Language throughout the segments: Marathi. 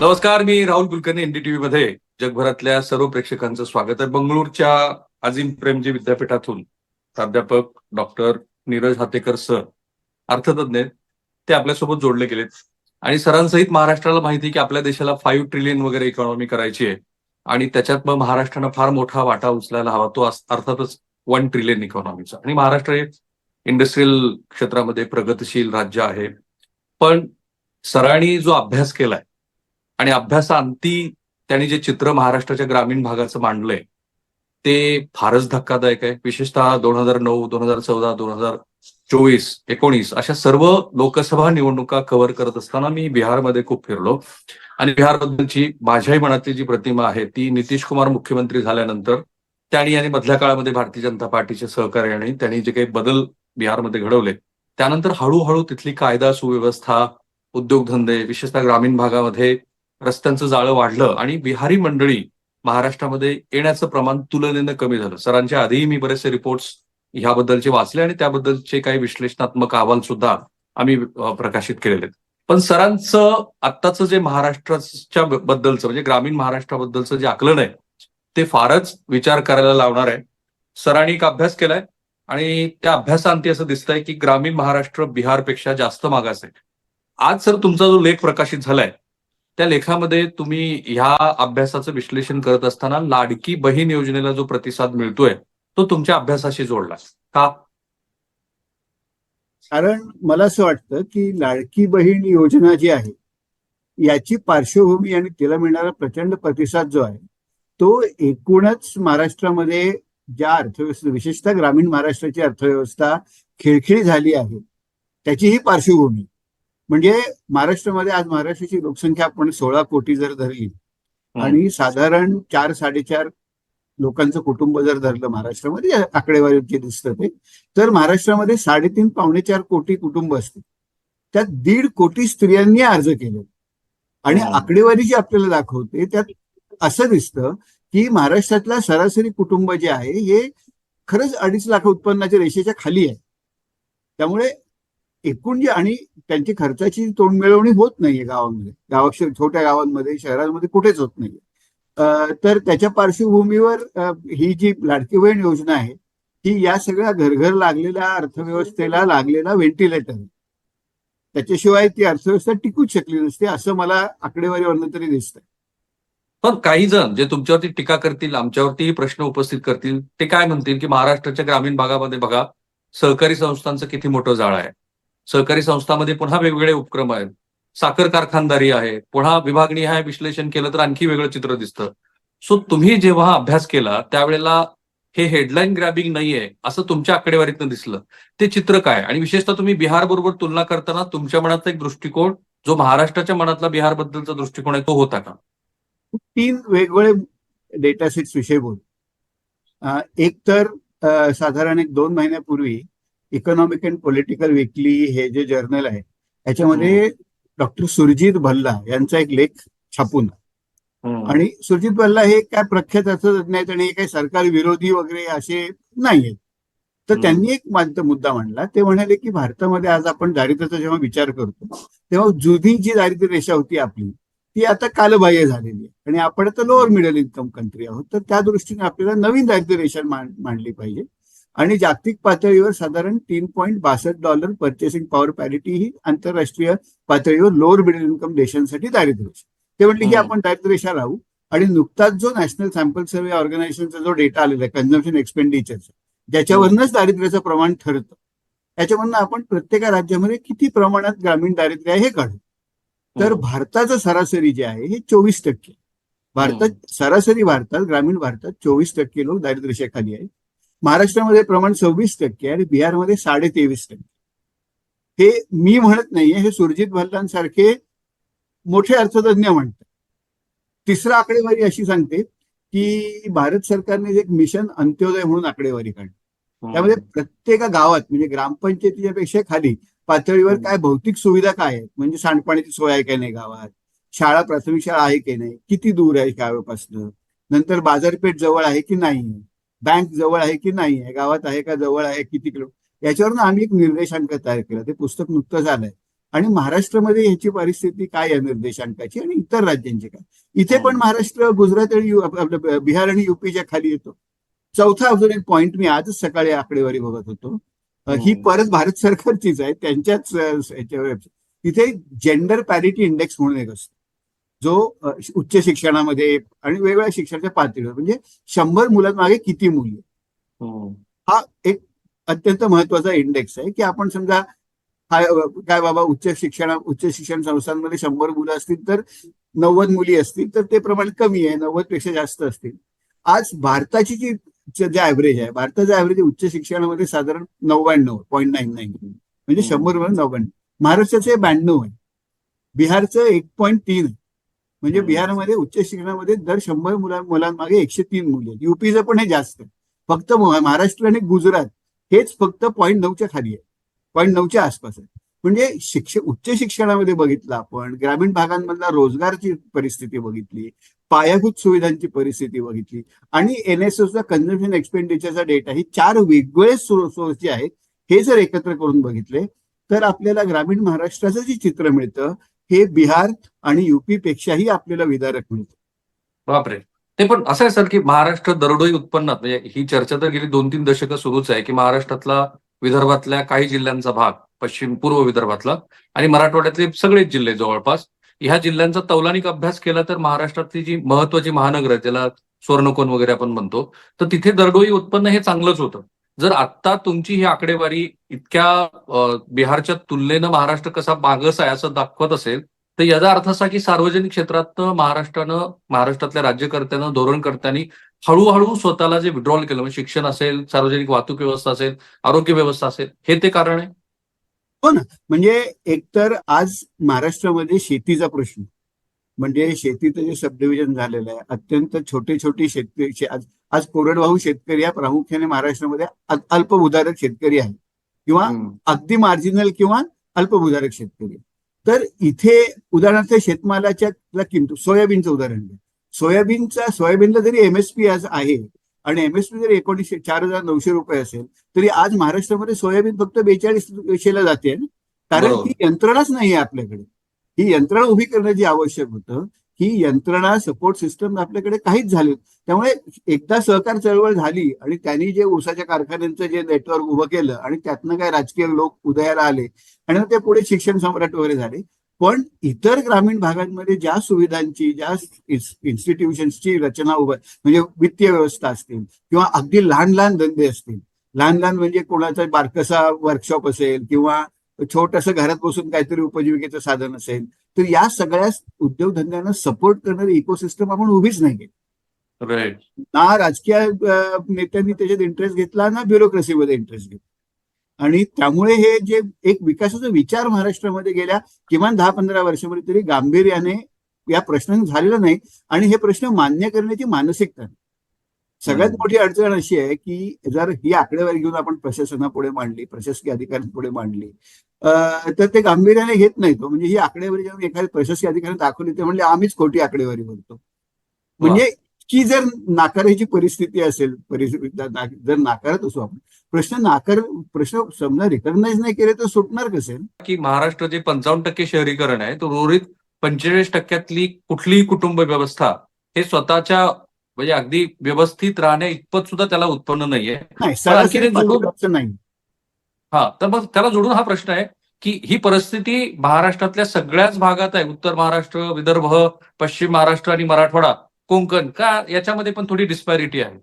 नमस्कार मी राहुल कुलकर्णी एनडीटीव्ही मध्ये. जगभरातल्या सर्व प्रेक्षकांचं स्वागत आहे. बंगळूरच्या अजिम प्रेमजी विद्यापीठातून प्राध्यापक डॉक्टर नीरज हातेकर सर अर्थतज्ञ ते आपल्यासोबत जोडले गेलेत. आणि सरांसहित महाराष्ट्राला माहिती की आपल्या देशाला फाईव्ह ट्रिलियन वगैरे इकॉनॉमी करायची आहे. आणि त्याच्यात मग महाराष्ट्रानं फार मोठा वाटा उचलायला हवा तो अर्थातच वन ट्रिलियन इकॉनॉमीचा आणि महाराष्ट्र हे इंडस्ट्रीयल क्षेत्रामध्ये प्रगतशील राज्य आहे. पण सरांनी जो अभ्यास केलाय आणि अभ्यासाअंती त्यांनी जे चित्र महाराष्ट्राच्या ग्रामीण भागाचं मांडलंय ते फारच धक्कादायक आहे. विशेषतः दोन हजार नऊ दोन हजार चौदा दोन हजार चोवीस एकोणीस अशा सर्व लोकसभा निवडणुका कव्हर करत असताना मी बिहारमध्ये खूप फिरलो. आणि बिहारबद्दलची माझ्याही मनातली जी प्रतिमा आहे ती नितीश कुमार मुख्यमंत्री झाल्यानंतर त्यांनी आणि मधल्या काळामध्ये भारतीय जनता पार्टीच्या सहकार्याने त्यांनी जे काही बदल बिहारमध्ये घडवले त्यानंतर हळूहळू तिथली कायदा सुव्यवस्था उद्योगधंदे विशेषतः ग्रामीण भागामध्ये रस्त्यांचं जाळं वाढलं आणि बिहारी मंडळी महाराष्ट्रामध्ये येण्याचं प्रमाण तुलनेनं कमी झालं. सरांच्या आधीही मी बरेचसे रिपोर्ट्स ह्याबद्दलचे वाचले आणि त्याबद्दलचे काही विश्लेषणात्मक अहवाल सुद्धा आम्ही प्रकाशित केलेले. आहेत पण सरांचं आत्ताचं जे महाराष्ट्राच्या बद्दलचं म्हणजे ग्रामीण महाराष्ट्राबद्दलचं जे आकलन आहे ते फारच विचार करायला लावणार आहे. सरांनी एक अभ्यास केलाय आणि त्या अभ्यासांती असं दिसतंय की ग्रामीण महाराष्ट्र बिहारपेक्षा जास्त मागास आहे. आज सर तुमचा जो लेख प्रकाशित झालाय त्या लेखामध्ये तुम्ही ह्या अभ्यासाचं विश्लेषण करत असताना लाडकी बहीण योजनेला जो प्रतिसाद मिळतोय तो तुमच्या अभ्यासाशी जोडला का? कारण मला असं वाटतं की लाडकी बहीण योजना जी आहे याची पार्श्वभूमी आणि तिला मिळणारा प्रचंड प्रतिसाद जो आहे तो एकूणच महाराष्ट्रामध्ये ज्या अर्थव्यवस्था विशेषतः ग्रामीण महाराष्ट्राची अर्थव्यवस्था खिळखिळी झाली आहे त्याची ही पार्श्वभूमी. म्हणजे महाराष्ट्रामध्ये आज महाराष्ट्राची लोकसंख्या आपण सोळा कोटी जर धरली आणि साधारण चार साडेचार लोकांचं कुटुंब जर धरलं महाराष्ट्रामध्ये आकडेवारी जे दिसतं ते तर महाराष्ट्रामध्ये साडेतीन पावणे चार कोटी कुटुंब असतील. त्यात दीड कोटी स्त्रियांनी अर्ज केले. आणि. आकडेवारी जी आपल्याला दाखवते त्यात असं दिसतं की महाराष्ट्रातला सरासरी कुटुंब जे आहे हे खरंच अडीच लाख उत्पन्नाच्या रेषेच्या खाली आहे. त्यामुळे एकूण जे आणि त्यांची खर्चाची तोंडमिळवणी होत नाहीये गावामध्ये. गावाक्षर छोट्या गावांमध्ये शहरांमध्ये कुठेच होत नाहीये. तर त्याच्या पार्श्वभूमीवर ही जी लाडकी बहीण योजना आहे ही या सगळ्या घरघर लागलेल्या अर्थव्यवस्थेला लागलेला व्हेंटिलेटर त्याच्याशिवाय ती अर्थव्यवस्था टिकूच शकली नसते असं मला आकडेवारीवरनं तरी दिसतंय. पण काही जण जे तुमच्यावरती टीका करतील आमच्यावरती प्रश्न उपस्थित करतील ते काय म्हणतील की महाराष्ट्राच्या ग्रामीण भागामध्ये बघा सहकारी संस्थांचं किती मोठं जाळ आहे. सहकारी संस्थांमध्ये पुन्हा वेगवेगळे उपक्रम आहेत. साखर कारखानदारी आहे. पुन्हा विभागणी हा विश्लेषण केलं तर आणखी वेगळं चित्र दिसतं. सो तुम्ही जेव्हा अभ्यास केला त्यावेळेला हे हेडलाईन ग्रॅबिंग नाहीये असं तुमच्या आकडेवारीतनं दिसलं. ते चित्र काय? आणि विशेषतः तुम्ही बिहार बरोबर तुलना करताना तुमच्या मनातला एक दृष्टिकोन जो महाराष्ट्राच्या मनातला बिहारबद्दलचा दृष्टिकोन आहे तो होता का? तीन वेगवेगळे डेटा सेट्स विषय बोल. एक तर साधारण एक दोन महिन्यापूर्वी इकॉनॉमिक अँड पॉलिटिकल वीकली हे जे जर्नल आहे त्याच्यामध्ये डॉक्टर सुरजित भल्ला यांचा एक लेख छापून. आणि सुरजित भल्ला हे काय प्रख्यात अर्थतज्ञ आहेत आणि हे काही सरकार विरोधी वगैरे असे नाहीयेत. तर. त्यांनी एक मुद्दा मांडला. ते म्हणाले की भारतामध्ये आज आपण दारिद्र्याचा जेव्हा विचार करतो तेव्हा जुनी जी दारिद्र्य रेषा होती आपली ती आता कालबाह्य झालेली आहे. आणि आपण आता लोअर मिडल इन्कम कंट्री आहोत. तर त्या दृष्टीने आपल्याला नवीन दारिद्र्य रेषा मांड- मांडली पाहिजे. आणि जागतिक पातळीवर साधारण तीन पॉईंट बासष्ट डॉलर पर्चेसिंग पॉवर पॅरिटी ही आंतरराष्ट्रीय पातळीवर लोअर मिडल इन्कम देशांसाठी दारिद्र्य ते म्हटले की. आपण दारिद्र्य रेषा राहू आणि नुकताच जो नॅशनल सॅम्पल सर्व्हे ऑर्गनायझेशनचा जो डेटा आलेला आहे कन्झम्पशन एक्सपेंडिचरचा ज्याच्यावरनच दारिद्र्याचं प्रमाण ठरतं त्याच्यावरनं आपण प्रत्येक राज्यामध्ये किती प्रमाणात ग्रामीण दारिद्र्य आहे हे काढू. तर भारताचं सरासरी जे आहे हे चोवीस टक्के. भारतात सरासरी भारतात ग्रामीण भारतात चोवीस टक्के लोक दारिद्र्य रेषेखाली आहेत. महाराष्ट्रामध्ये प्रमाण सव्वीस टक्के आणि बिहारमध्ये साडे तेवीस टक्के. हे मी म्हणत नाहीये हे सुरजित भल्लांसारखे मोठे अर्थतज्ञ म्हणतात. तिसरा आकडेवारी अशी सांगते की भारत सरकारने एक मिशन अंत्योदय म्हणून आकडेवारी काढली. त्यामध्ये प्रत्येक गावात म्हणजे ग्रामपंचायतीच्या पेक्षा खाली पातळीवर. काय भौतिक सुविधा काय आहेत? म्हणजे सांडपाण्याची सोय आहे की नाही गावात? शाळा प्राथमिक शाळा आहे की नाही? किती दूर आहे गावापासून नंतर बाजारपेठ जवळ आहे की नाही बँक जवळ आहे की नाही आहे गावात आहे का जवळ आहे किती किलो याच्यावरून आम्ही एक निर्देशांक तयार केला. ते पुस्तक नुकतंच आलंय आणि महाराष्ट्रामध्ये ह्याची परिस्थिती काय आहे निर्देशांकाची आणि इतर राज्यांची काय? इथे पण. महाराष्ट्र गुजरात आणि बिहार आणि युपीच्या खाली येतो चौथा अजून एक पॉइंट मी आजच सकाळी आकडेवारी बघत होतो. ही. परत भारत सरकारचीच आहे त्यांच्याच तिथे जेंडर पॅरिटी इंडेक्स म्हणून एक असतो. जो उच्च शिक्षणामध्ये आणि वेगवेगळ्या शिक्षणाच्या पातळीवर म्हणजे शंभर मुलांमागे किती मुली. हम्म. हा एक अत्यंत महत्त्वाचा इंडेक्स आहे की आपण समजा काय काय बाबा उच्च शिक्षण उच्च शिक्षण संस्थांमध्ये शंभर मुलं असतील तर नव्वद मुली असतील तर ते प्रमाण कमी आहे नव्वदपेक्षा जास्त असतील आज भारताची जी जे- ऍव्हरेज आहे भारताचं ऍव्हरेज उच्च शिक्षणामध्ये साधारण नव्याण्णव पॉईंट नाईन नाईन म्हणजे हम्म. शंभर नव्याण्णव महाराष्ट्राचे ब्याण्णव आहे बिहारचं एक पॉईंट तीन आहे म्हणजे. बिहारमध्ये उच्च शिक्षणामध्ये दर शंभर मुलां मुलांमागे एकशे तीन मुली आहेत. युपीचं पण हे जास्त फक्त महा- महाराष्ट्र आणि गुजरात हेच फक्त पॉईंट नऊच्या खाली आहे. पॉईंट नऊच्या आसपास आहे. म्हणजे शिक्षण उच्च शिक्षणामध्ये बघितलं आपण ग्रामीण भागांमधला रोजगारची परिस्थिती बघितली पायाभूत सुविधांची परिस्थिती बघितली आणि एनएसएसचा कन्झम्पशन एक्सपेंडिचरचा डेटा ही चार वेगवेगळे सोर्स जे आहेत हे जर एकत्र करून बघितले तर आपल्याला ग्रामीण महाराष्ट्राचं जे चित्र मिळतं हे बिहार आणि युपी पेक्षाही आपल्याला विदारक मिळतं. बापरे. ते पण असं आहे सर की महाराष्ट्र दरडोई उत्पन्नात म्हणजे ही चर्चा तर गेली दोन तीन दशकं सुरूच आहे की महाराष्ट्रातला विदर्भातल्या काही जिल्ह्यांचा भाग पश्चिम पूर्व विदर्भातला आणि मराठवाड्यातले सगळेच जिल्हे जवळपास ह्या जिल्ह्यांचा तौलानिक अभ्यास केला तर महाराष्ट्रातली जी महत्वाची महानगर आहे त्याला स्वर्णकोन वगैरे आपण म्हणतो तर तिथे दरडोई उत्पन्न हे चांगलंच होतं. जर आत्ता तुमची ही आकडेवारी इतक्या बिहारच्या तुलनेनं महाराष्ट्र कसा मागस आहे असं दाखवत असेल तर याचा अर्थ असा की सार्वजनिक क्षेत्रात महाराष्ट्रानं महाराष्ट्रातल्या राज्यकर्त्यानं धोरणकर्त्यांनी हळूहळू स्वतःला जे विड्रॉल केलं म्हणजे शिक्षण असेल सार्वजनिक वाहतूक व्यवस्था असेल आरोग्य व्यवस्था असेल हे ते कारण आहे? हो ना. म्हणजे एकतर आज महाराष्ट्रामध्ये शेतीचा प्रश्न म्हणजे शेतीचं जे सबडिव्हिजन झालेलं आहे अत्यंत छोटे छोटे शेतकरी शे- आज आज कोरडवाहू शेतकरी हा प्रामुख्याने महाराष्ट्रामध्ये अल्पभूधारक शेतकरी आहे. किंवा. अगदी मार्जिनल किंवा अल्पभूधारक शेतकरी तर इथे उदाहरणार्थ शेतमालाच्या किंमत सोयाबीनचं उदाहरण घ्या. सोयाबीनचा सोयाबीनला जरी एमएसपी आज आहे आणि एमएसपी जरी एकोणीसशे चार हजार नऊशे रुपये असेल तरी आज महाराष्ट्रामध्ये सोयाबीन फक्त बेचाळीसशेला जाते. कारण. ही यंत्रणाच नाही आपल्याकडे. ही यंत्रणा उभी करणं जे आवश्यक होतं ही यंत्रणा सपोर्ट सिस्टम आपल्याकडे काहीच झाले त्यामुळे एकदा सहकार चळवळ झाली आणि त्यांनी जे ऊसाच्या कारखान्यांचं जे नेटवर्क उभं केलं आणि त्यातनं काय राजकीय लोक उदयाला आले आणि ते पुढे शिक्षण सम्राट वगैरे झाले. पण इतर ग्रामीण भागांमध्ये ज्या सुविधांची ज्या इन्स्टिट्यूशन्सची रचना उभं म्हणजे वित्तीय व्यवस्था असतील किंवा अगदी लहान लहान धंदे असतील. लहान लहान म्हणजे कोणाचा बारकसा वर्कशॉप असेल किंवा छोटंसं घरात बसून काहीतरी उपजीविकेचं साधन असेल. तर या सगळ्या उद्योगधंद्यांना सपोर्ट करणारी इकोसिस्टम आपण उभीच नाही केली राईट ना राजकीय नेत्यांनी त्याच्यात इंटरेस्ट घेतला ना ब्युरोक्रेसीमध्ये इंटरेस्ट घेतला. आणि त्यामुळे हे जे एक विकासाचा विचार महाराष्ट्रामध्ये गेल्या किमान दहा पंधरा वर्षामध्ये तरी गांभीर्याने या प्रश्न झालेला नाही. आणि हे प्रश्न मान्य करण्याची मानसिकता नाही. सगळ्यात. मोठी अडचण अशी आहे की जर ही आकडेवारी घेऊन आपण प्रशासनापुढे मांडली प्रशासकीय अधिकाऱ्यांपुढे मांडली तर ते गांभीर्याने घेत नाही तो म्हणजे ही आकडेवारी जेव्हा एखाद्या प्रशासकीय अधिकाऱ्याने दाखवली ते म्हणजे आम्हीच खोटी आकडेवारी बोलतो म्हणजे की जर नाकारायची परिस्थिती असेल परिस्थिती जर नाकारत असू आपण प्रश्न नाकार प्रश्न समजा रिकग्नाइज नाही केले तर सुटणार कसे? की महाराष्ट्र जे पंचावन्न टक्के शहरीकरण आहे तो उर्वरित पंचेचाळीस टक्क्यातली कुठलीही कुटुंब व्यवस्था हे स्वतःच्या म्हणजे अगदी व्यवस्थित राहण्या इतपत सुद्धा त्याला उत्पन्न नाहीये. नाही हा तर मग त्याला जोडून हा प्रश्न आहे की ही परिस्थिती महाराष्ट्रातल्या सगळ्याच भागात आहे. उत्तर महाराष्ट्र विदर्भ पश्चिम महाराष्ट्र आणि मराठवाडा कोकण का याच्यामध्ये पण थोडी डिस्पॅरिटी आहे?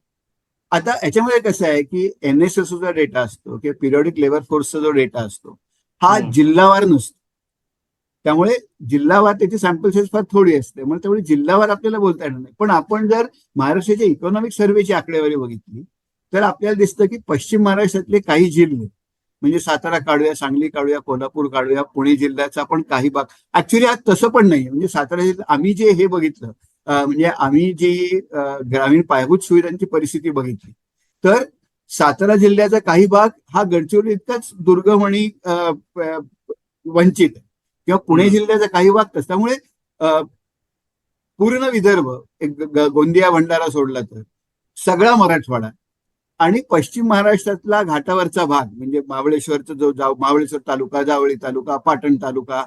आता याच्यामध्ये कसं आहे की एनएसएसचा डेटा असतो किंवा पिरियडिक लेबर फोर्सचा जो डेटा असतो हा. जिल्हावार नसतो. त्यामुळे जिल्हावार त्याची सॅम्पल साईज फार थोडी असते. म्हणजे त्यामुळे जिल्हावार आपल्याला बोलता येणार नाही. पण आपण जर महाराष्ट्राच्या इकॉनॉमिक सर्व्हेची आकडेवारी बघितली तर आपल्याला दिसतं की पश्चिम महाराष्ट्रातले काही जिल्हे म्हणजे सातारा काढूया सांगली काढूया कोल्हापूर काढूया पुणे जिल्ह्याचा पण काही भाग. ऍक्च्युली आज तसं पण नाही म्हणजे सातारा जिल्हा आम्ही जे हे बघितलं म्हणजे आम्ही जी ग्रामीण पायाभूत सुविधांची परिस्थिती बघितली तर सातारा जिल्ह्याचा काही भाग हा गडचिरोली इतकाच दुर्गम आणि वंचित आहे. किंवा पुणे. जिल्ह्याचा काही भाग तसं. त्यामुळे पूर्ण विदर्भ एक गोंदिया भंडारा सोडला तर सगळा मराठवाडा आणि पश्चिम महाराष्ट्रातला घाटावरचा भाग म्हणजे महाबळेश्वरचा जो जाव महाबळेश्वर तालुका जावळी तालुका पाटण तालुका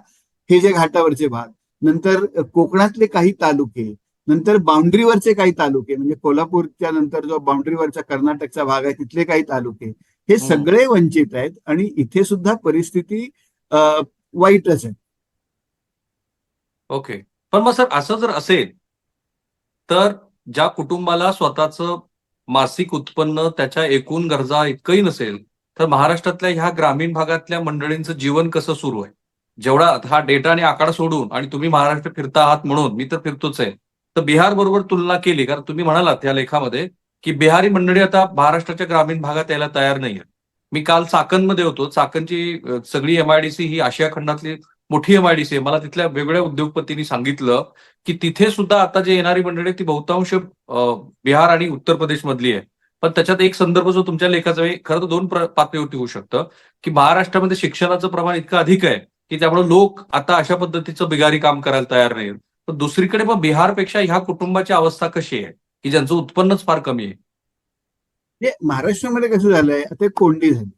हे जे घाटावरचे भाग नंतर कोकणातले काही तालुके नंतर बाउंड्रीवरचे काही तालुके म्हणजे कोल्हापूरच्या नंतर जो बाउंड्रीवरचा कर्नाटकचा भाग आहे तिथले काही तालुके हे सगळे वंचित आहेत आणि इथे सुद्धा परिस्थिती वाईटच आहे. ओके. पण मग सर असं जर असेल तर ज्या कुटुंबाला स्वतःचं मासिक उत्पन्न त्याच्या एकूण गरजा इतकंही नसेल तर महाराष्ट्रातल्या ह्या ग्रामीण भागातल्या मंडळींचं जीवन कसं सुरू आहे? जेवढा हा डेटा आणि आकडा सोडून आणि तुम्ही महाराष्ट्र फिरता आहात म्हणून मी तर फिरतोच आहे. तर बिहार बरोबर तुलना केली कारण तुम्ही म्हणालात या लेखामध्ये की बिहारी मंडळी आता महाराष्ट्राच्या ग्रामीण भागात यायला तयार नाहीये. मी काल चाकणमध्ये होतो. चाकणची सगळी एमआयडीसी ही आशिया खंडातली मोठी एमआयडीसी आहे मला तिथल्या वेगवेगळ्या उद्योगपतींनी सांगितलं की तिथे सुद्धा आता जे येणारी मंडळी आहे ती बहुतांश बिहार आणि उत्तर प्रदेश मधली आहे. पण त्याच्यात एक संदर्भ जो तुमच्या लेखाचा आहे खरं तर दोन पातळीवरती होऊ शकतं की महाराष्ट्रामध्ये शिक्षणाचं प्रमाण इतकं अधिक आहे की त्यामुळे लोक आता अशा पद्धतीचं बिगारी काम करायला तयार नाही पण दुसरीकडे मग बिहारपेक्षा ह्या कुटुंबाची अवस्था कशी आहे की ज्यांचं उत्पन्नच फार कमी आहे? महाराष्ट्रामध्ये कसं झालंय आता कोंडी झाली.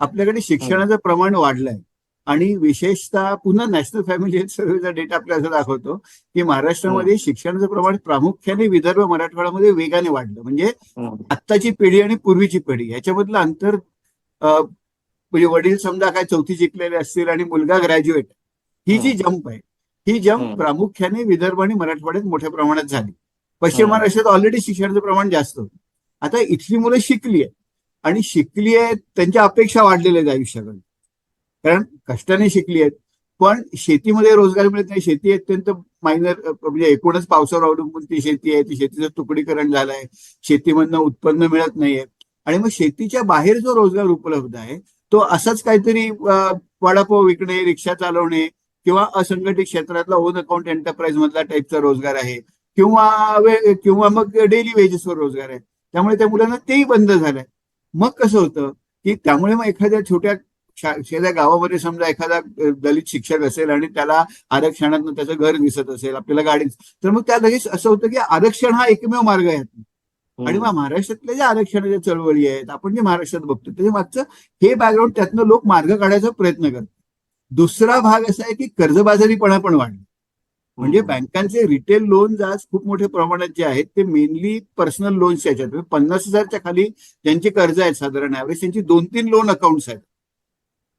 आपल्याकडे शिक्षणाचं प्रमाण वाढलंय. आणि विशेषतः पुन्हा नॅशनल फॅमिली हेल्थ सर्व्हेचा डेटा आपल्याला असं दाखवतो की महाराष्ट्रामध्ये शिक्षणाचं प्रमाण प्रामुख्याने विदर्भ मराठवाड्यामध्ये वेगाने वाढलं. म्हणजे आत्ताची पिढी आणि पूर्वीची पिढी ह्याच्यामधलं अंतर म्हणजे वडील समजा काय चौथी शिकलेले असतील आणि मुलगा ग्रॅज्युएट ही जी जंप आहे ही जंप. प्रामुख्याने विदर्भ आणि मराठवाड्यात मोठ्या प्रमाणात झाली. पश्चिम. महाराष्ट्रात ऑलरेडी शिक्षणाचं प्रमाण जास्त होतं. आता इथली मुलं शिकली आहेत आणि शिकली आहेत त्यांच्या अपेक्षा वाढलेल्या आहेत आयुष्याकडे. कारण कष्टाने शिकली आहेत. पण शेतीमध्ये रोजगार मिळत नाही. शेती अत्यंत मायनर म्हणजे एकूणच पावसावर अवलंबून ती शेती आहे. ती शेतीचं तुकडीकरण झालंय शेतीमधनं उत्पन्न मिळत नाहीये. आणि मग शेतीच्या बाहेर जो रोजगार उपलब्ध आहे तो असाच काहीतरी वडापाव विकणे रिक्षा चालवणे किंवा असंघटित क्षेत्रातला ओन अकाउंट एंटरप्राइज मधला टाईपचा रोजगार आहे किंवा किंवा मग डेली वेजेसवर रोजगार आहे. त्यामुळे त्या मुलांना तेही बंद झालंय. मग कसं होतं की त्यामुळे मग एखाद्या छोट्या शा- शेजाऱ्या गावामध्ये समजा एखादा दलित शिक्षक असेल आणि त्याला आरक्षणातनं त्याचं घर दिसत असेल आपल्याला गाडी तर मग त्या लगेच असं होतं की आरक्षण हा एकमेव मार्ग आहे. आणि मग महाराष्ट्रातल्या ज्या आरक्षणाच्या चळवळी आहेत आपण जे महाराष्ट्रात बघतो त्याच्या मागचं हे बॅकग्राऊंड त्यातनं लोक मार्ग काढायचा प्रयत्न करतात. दुसरा भाग असा आहे की कर्जबाजारीपणा पण वाढला. म्हणजे बँकांचे रिटेल लोन आज खूप मोठ्या प्रमाणात जे आहेत ते मेनली पर्सनल लोन्स याच्यात. म्हणजे पन्नास हजारच्या खाली ज्यांची कर्ज आहेत साधारण ऍव्हरेज त्यांची दोन तीन लोन अकाउंट्स आहेत.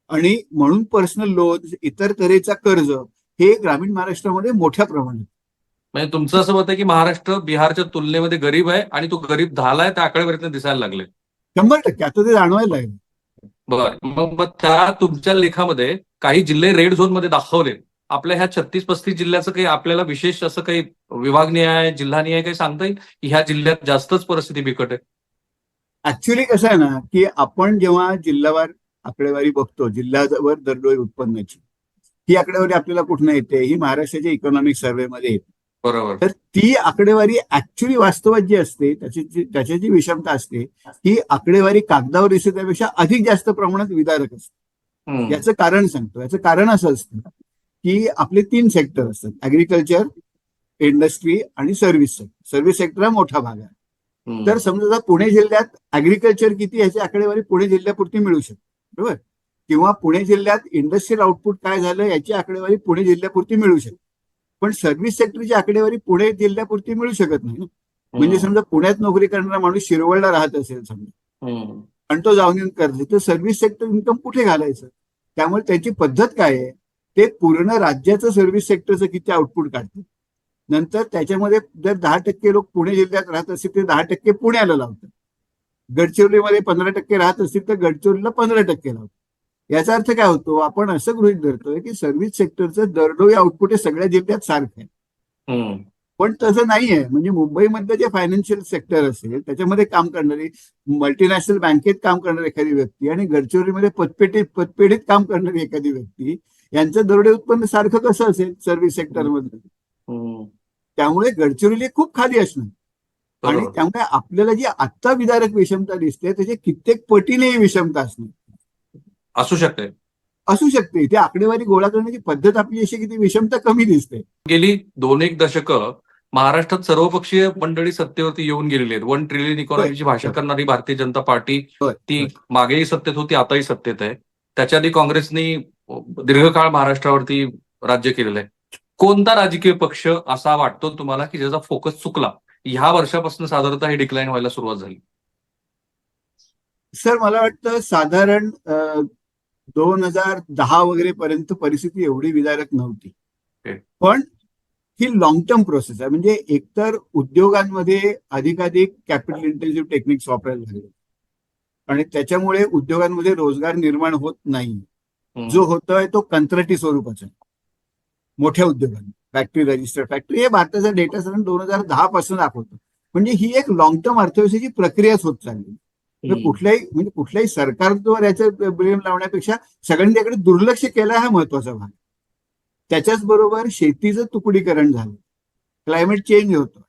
आणि म्हणून पर्सनल लोन इतर तऱ्हेचा कर्ज हे ग्रामीण महाराष्ट्रामध्ये मोठ्या प्रमाणात. म्हणजे तुमचं असं मत आहे की महाराष्ट्र बिहारच्या तुलनेमध्ये गरीब आहे आणि तो गरीब झालाय त्या आकडेवारीतनं दिसायला लागले. शंभर टक्के. आता ते जाणवायला लागले. बर. मग मग त्या तुमच्या लेखामध्ये काही जिल्हे रेड झोनमध्ये दाखवले. आपल्या ह्या छत्तीस पस्तीस जिल्ह्याचं काही आपल्याला विशेष असं काही विभागनिहाय जिल्हानिहाय काही सांगता येईल? की ह्या जिल्ह्यात जास्तच परिस्थिती बिकट आहे? ऍक्च्युली कसं आहे ना की आपण जेव्हा जिल्हावार आकडेवारी बघतो जिल्ह्यावर दरडोई उत्पन्नाची. ही आकडेवारी आपल्याला कुठनं येते? ही महाराष्ट्राच्या इकॉनॉमिक सर्व्हेमध्ये येते. बरोबर. तर ती आकडेवारी ऍक्च्युली वास्तवात जी असते त्याची त्याची जी विषमता असते ही आकडेवारी कागदावर दिसते त्यापेक्षा अधिक जास्त प्रमाणात विदारक असते. याचं कारण सांगतो. याचं कारण असं असतं की आपले तीन सेक्टर असतात. ऍग्रिकल्चर इंडस्ट्री आणि सर्व्हिस सेक्टर सर्व्हिस सेक्टर हा मोठा भाग आहे. तर समजा पुणे जिल्ह्यात अग्रिकल्चर किती याची आकडेवारी पुणे जिल्ह्यापुरती मिळू शकते. बरोबर? किंवा पुणे जिल्ह्यात इंडस्ट्रियल आउटपुट काय झालं याची आकडेवारी पुणे जिल्ह्यापुरती मिळू शकते पण सर्व्हिस सेक्टरची आकडेवारी पुणे जिल्ह्यापुरती मिळू शकत नाही ना. म्हणजे समजा पुण्यात नोकरी करणारा माणूस शिरवळला राहत असेल समजा. आणि तो जाऊन येऊन करते तर सर्व्हिस सेक्टर इन्कम कुठे घालायचं? त्यामुळे त्याची पद्धत काय आहे? ते पूर्ण राज्याचं सर्व्हिस सेक्टरचं किती आउटपुट काढते? नंतर त्याच्यामध्ये जर दहा टक्के लोक पुणे जिल्ह्यात राहत असतील तर दहा टक्के पुण्याला लावतात. गडचिरोलीमध्ये पंधरा टक्के राहत असतील तर गडचिरोलीला पंधरा टक्के लावतात याचा अर्थ काय होतो? आपण असं गृहीत धरतोय की सर्व्हिस सेक्टरचं दरडोई आउटपुट हे सगळ्या जिल्ह्यात सारखं आहे. पण तसं नाहीये म्हणजे मुंबईमधलं जे फायनान्शियल सेक्टर असेल त्याच्यामध्ये काम करणारी मल्टीनॅशनल बँकेत काम करणारी एखादी व्यक्ती आणि गडचिरोलीमध्ये पतपेटीत पतपेढीत काम करणारी एखादी व्यक्ती यांचं दरोडे उत्पन्न सारखं कसं असेल सर्व्हिस सेक्टरमध्ये हम्म. त्यामुळे गडचिरोली खूप खाली असणार. आणि. त्यामुळे आपल्याला जी आत्ता विदारक विषमता दिसते त्याच्या कित्येक पटीने ही विषमता असणार असू शकते. असू शकते. ती आकडेवारी गोळा करण्याची पद्धत आपली अशी की ती विषमता कमी दिसते. गेली दोन एक दशकं महाराष्ट्रात सर्वपक्षीय मंडळी सत्तेवरती येऊन गेलेली आहेत. वन ट्रिलियन इकॉनॉमीची भाषा करणारी भारतीय जनता पार्टी ती. मागेही सत्तेत होती आताही सत्तेत आहे. त्याच्या आधी काँग्रेसनी दीर्घकाळ महाराष्ट्रावरती राज्य केलेलं आहे. कोणता राजकीय पक्ष असा वाटतो तुम्हाला की ज्याचा फोकस चुकला? ह्या वर्षापासून साधारणतः हे डिक्लाईन व्हायला सुरुवात झाली सर मला वाटतं साधारण दोन हजार दहा वगैरे पर्यंत परिस्थिती एवढी विदारक नव्हती Okay. पण ही लॉंग टर्म प्रोसेस आहे म्हणजे एकतर उद्योगांमध्ये अधिकाधिक कॅपिटल इंटेन्सिव्ह टेक्निक्स वापरायला लागले आणि त्याच्यामुळे उद्योगांमध्ये रोजगार निर्माण होत नाही. जो होतोय तो कंत्राटी स्वरूपाचा. मोठ्या उद्योगांना फॅक्टरी रजिस्टर फॅक्टरी हे भारताचा डेटा साधारण दोन हजार दहा पासून दाखवतो. म्हणजे ही एक लॉंग टर्म अर्थव्यवस्थेची प्रक्रियाच होत चालली. हम्म. कुठल्याही म्हणजे कुठल्याही सरकारवर याचं ब्लेम लावण्यापेक्षा सगळ्यांनी त्याकडे दुर्लक्ष केलं हा महत्त्वाचा भाग. त्याच्याच बरोबर शेतीचं तुकडीकरण झालं. क्लायमेट चेंज होतं.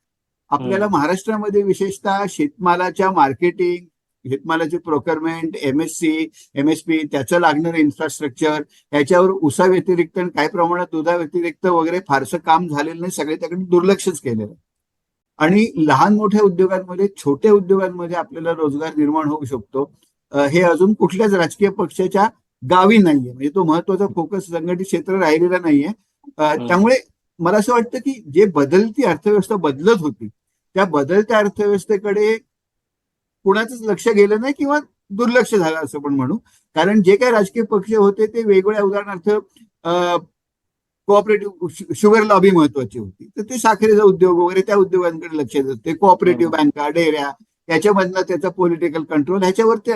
आपल्याला. महाराष्ट्रामध्ये विशेषतः शेतमालाच्या मार्केटिंग शेतमालाचे प्रोक्युरमेंट एमएससी एमएसपी त्याचं लागणारं इन्फ्रास्ट्रक्चर याच्यावर उसा व्यतिरिक्त आणि काही प्रमाणात दुधा व्यतिरिक्त वगैरे फारसं काम झालेलं नाही सगळे त्याकडे दुर्लक्षच केलेलं आहे. आणि लहान मोठ्या उद्योगांमध्ये छोट्या उद्योगांमध्ये आपल्याला रोजगार निर्माण होऊ शकतो. हे अजून कुठल्याच राजकीय पक्षाच्या गावी नाहीये. म्हणजे तो महत्त्वाचा फोकस संघटित क्षेत्र राहिलेला नाहीये. त्यामुळे मला असं वाटतं की जे बदलती अर्थव्यवस्था बदलत होती त्या बदलत्या अर्थव्यवस्थेकडे कुणाचंच लक्ष गेलं नाही किंवा दुर्लक्ष झालं असं पण म्हणू. कारण जे काही राजकीय पक्ष होते ते वेगवेगळ्या उदाहरणार्थ कोऑपरेटिव्ह शुगर लॉबी महत्वाची होती. तर ते साखरेचा उद्योग वगैरे त्या उद्योगांकडे लक्ष देत होते. कोऑपरेटिव्ह बँका डेऱ्या याच्यामधनं त्याचा पॉलिटिकल कंट्रोल ह्याच्यावर ते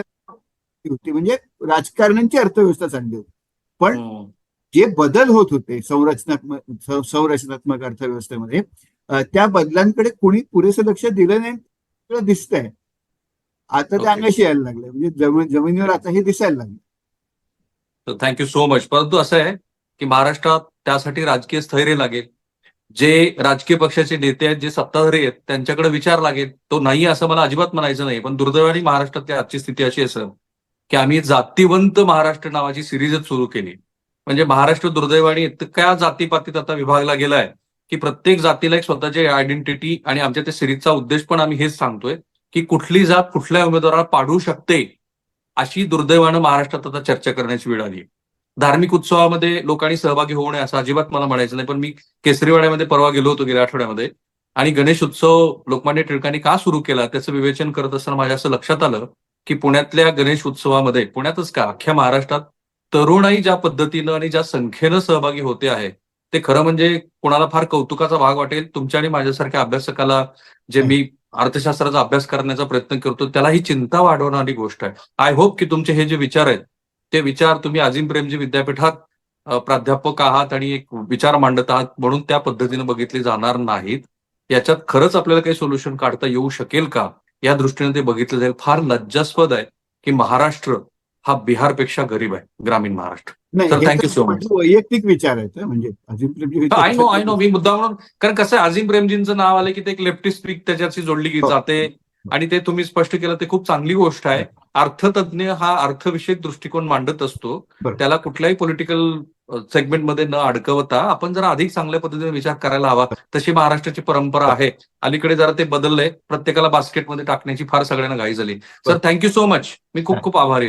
होती. म्हणजे राजकारण्यांची अर्थव्यवस्था चालली होती. पण. जे बदल होत होते संरचनात्मक संरचनात्मक अर्थव्यवस्थेमध्ये त्या बदलांकडे कोणी पुरेसं लक्ष दिलं नाही आपल्याला दिसतंय. आता ते. अंगाशी यायला लागले. म्हणजे जमीन जमिनीवर आता हे दिसायला लागले. तर थँक्यू सो मच परंतु असं आहे की महाराष्ट्रात त्यासाठी राजकीय स्थैर्य लागेल. जे राजकीय पक्षाचे नेते आहेत जे सत्ताधारी आहेत त्यांच्याकडे विचार लागेल. तो नाही असं मला अजिबात म्हणायचं नाही. पण दुर्दैवाने महाराष्ट्रातली आजची स्थिती अशी असेल की आम्ही जातीवंत महाराष्ट्र नावाची सिरीजच सुरू केली. म्हणजे महाराष्ट्र दुर्दैवाने इतक्या जातीपातीत आता विभागला गेलाय की प्रत्येक जातीला एक स्वतःची आयडेंटिटी आणि आमच्या त्या सिरीजचा उद्देश पण आम्ही हेच सांगतोय. की कुठली जात कुठल्या उमेदवाराला पाडू शकते अशी दुर्दैवानं महाराष्ट्रात आता चर्चा करण्याची वेळ आली धार्मिक उत्सवामध्ये लोकांनी सहभागी होऊ नये असं अजिबात मला म्हणायचं नाही पण मी केसरीवाड्यामध्ये परवा गेलो होतो गेल्या आठवड्यामध्ये आणि गणेश उत्सव लोकमान्य टिळकांनी का सुरू केला त्याचं विवेचन करत असताना माझ्या असं लक्षात आलं की पुण्यातल्या गणेश उत्सवामध्ये पुण्यातच का अख्ख्या महाराष्ट्रात तरुणाई ज्या पद्धतीनं आणि ज्या संख्येनं सहभागी होते आहे ते खरं म्हणजे कोणाला फार कौतुकाचा भाग वाटेल तुमच्या आणि माझ्यासारख्या अभ्यासकाला जे मी अर्थशास्त्राचा अभ्यास करण्याचा प्रयत्न करतो त्याला ही चिंता वाढवणारी गोष्ट आहे. आय होप की तुमचे हे जे विचार आहेत ते विचार तुम्ही अजिम प्रेमजी विद्यापीठात प्राध्यापक आहात आणि एक विचार मांडत आहात म्हणून त्या पद्धतीने बघितले जाणार नाहीत. याच्यात खरंच आपल्याला काही सोल्युशन काढता येऊ शकेल का? या दृष्टीने ते बघितलं जाईल. फार लज्जास्पद आहे की महाराष्ट्र हा बिहारपेक्षा गरीब आहे ग्रामीण महाराष्ट्र. हे तर so much. माझे वैयक्तिक विचार आहेत हं, म्हणजे Azim Premji I know I know मी मुद्दा म्हणून कारण कसं आहे अजिम प्रेमजींचं नाव आलं की ते एक लेफ्टिस्ट स्पीक त्याच्याशी जोडली हो. जाते. आणि ते तुम्ही स्पष्ट केलं ते खूप चांगली गोष्ट आहे. अर्थतज्ञ हा अर्थविषयक दृष्टिकोन मांडत असतो. त्याला कुठल्याही पॉलिटिकल सेगमेंटमध्ये न अडकवता आपण जरा अधिक चांगल्या पद्धतीने विचार करायला हवा. तशी महाराष्ट्राची परंपरा आहे. अलीकडे जरा ते बदललंय. प्रत्येकाला बास्केटमध्ये टाकण्याची फार सगळ्यांना घाई झाली. Sir thank you so much मी खूप खूप आभारी